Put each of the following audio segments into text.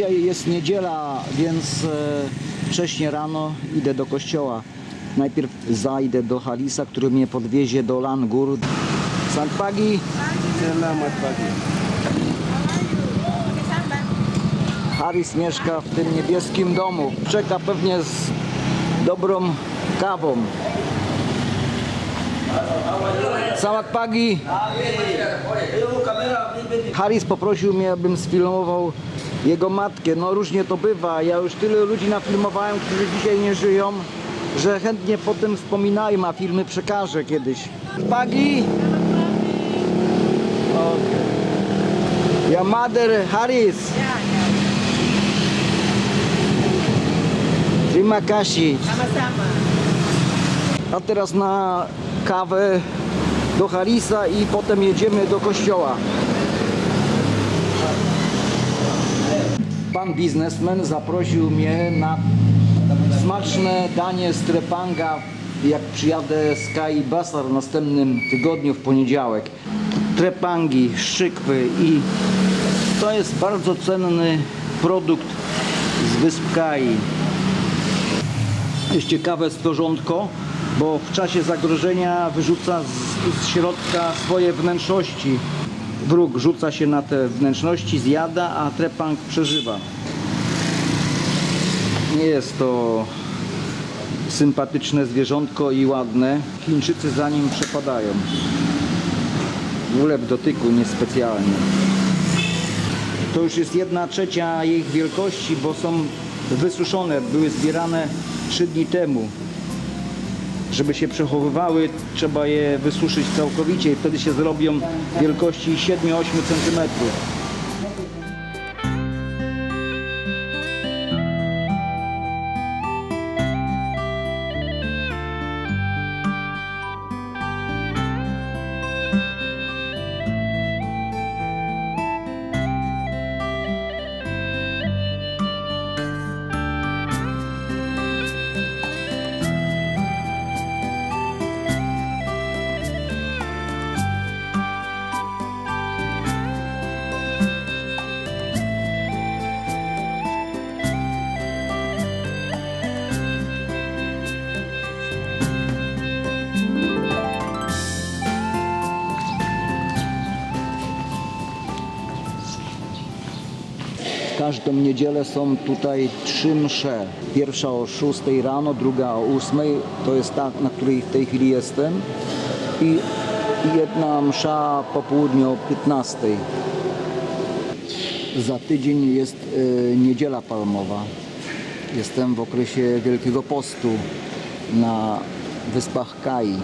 Dzisiaj jest niedziela, więc e, wcześnie rano idę do kościoła. Najpierw zajdę do Halisa, który mnie podwiezie do Langur. Santpagi, Selamat pagi. Haris mieszka w tym niebieskim domu. Czeka pewnie z dobrą kawą. Selamat pagi. Haris poprosił mnie, abym sfilmował jego matkę. No różnie to bywa. Ja już tyle ludzi nafilmowałem, którzy dzisiaj nie żyją, że chętnie potem wspominają, a filmy przekażę kiedyś. Pagi. Okay. Your mother, Haris. Terima kasih. A teraz na kawę do Harisa i potem jedziemy do kościoła. Pan biznesmen zaprosił mnie na smaczne danie z trepanga, jak przyjadę z Kai Basar w następnym tygodniu w poniedziałek. Trepangi, szczykwy i to jest bardzo cenny produkt z wysp Kai. Jest ciekawe stworzątko, bo w czasie zagrożenia wyrzuca z, z środka swoje wnętrzności. Wróg rzuca się na te wnętrzności, zjada, a trepang przeżywa. Nie jest to sympatyczne zwierzątko i ładne. Chińczycy za nim przepadają. W dotyku niespecjalnie. To już jest jedna trzecia ich wielkości, bo są wysuszone, były zbierane 3 dni temu. Żeby się przechowywały, trzeba je wysuszyć całkowicie i wtedy się zrobią wielkości 7-8 cm. Każdą niedzielę są tutaj trzy msze. Pierwsza o 6 rano, druga o 8, to jest ta, na której w tej chwili jestem. I jedna msza po południu o 15. Za tydzień jest e, niedziela palmowa. Jestem w okresie Wielkiego Postu na wyspach Kai.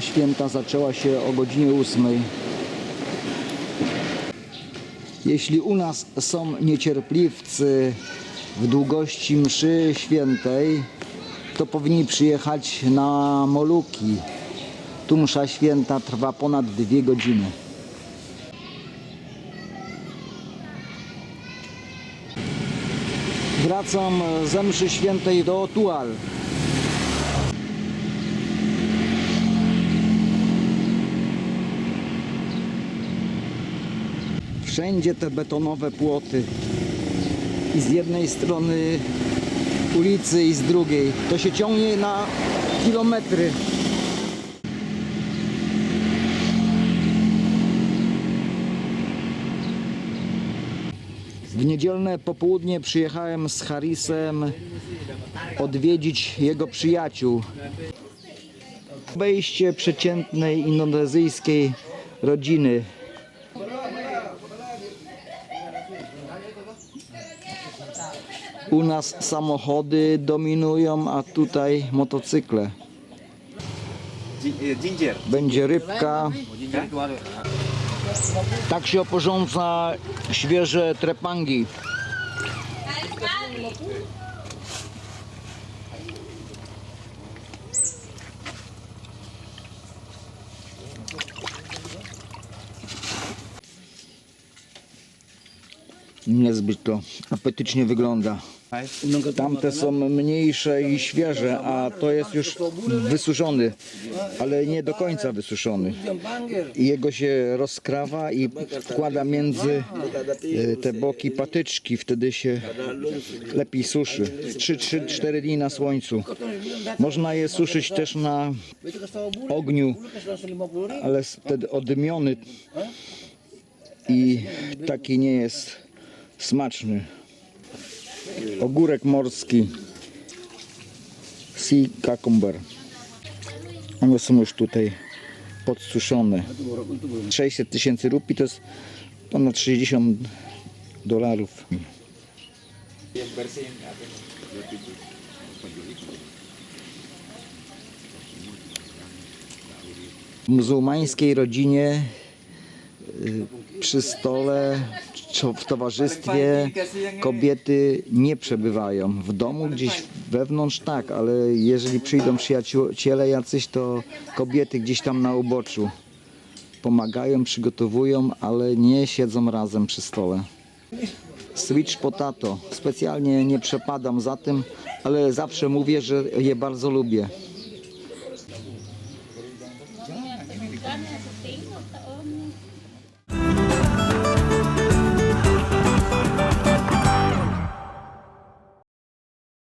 Święta zaczęła się o godzinie 8. Jeśli u nas są niecierpliwcy w długości mszy świętej, to powinni przyjechać na Moluki. Tu msza święta trwa ponad dwie godziny. Wracam ze mszy świętej do Tual. Wszędzie te betonowe płoty. I z jednej strony ulicy i z drugiej. To się ciągnie na kilometry. W niedzielne popołudnie przyjechałem z Harrisem odwiedzić jego przyjaciół. Wejście przeciętnej indonezyjskiej rodziny. U nas samochody dominują, a tutaj motocykle. Ginger. Będzie rybka. Tak się oporządza świeże trepangi. Niezbyt to apetycznie wygląda. Tamte są mniejsze i świeże, a to jest już wysuszony, ale nie do końca wysuszony. Jego się rozkrawa i wkłada między e, te boki patyczki, wtedy się lepiej suszy. 3-4 dni na słońcu. Można je suszyć też na ogniu, ale wtedy odymiony i taki nie jest smaczny. Ogórek morski. Sea cucumber. One są już tutaj podsuszone. 600 tysięcy rupii to jest ponad 60 dolarów. W muzułmańskiej rodzinie przy stole w towarzystwie kobiety nie przebywają. W domu gdzieś wewnątrz tak, ale jeżeli przyjdą przyjaciele jacyś, to kobiety gdzieś tam na uboczu pomagają, przygotowują, ale nie siedzą razem przy stole. Switch potato. Specjalnie nie przepadam za tym, ale zawsze mówię, że je bardzo lubię.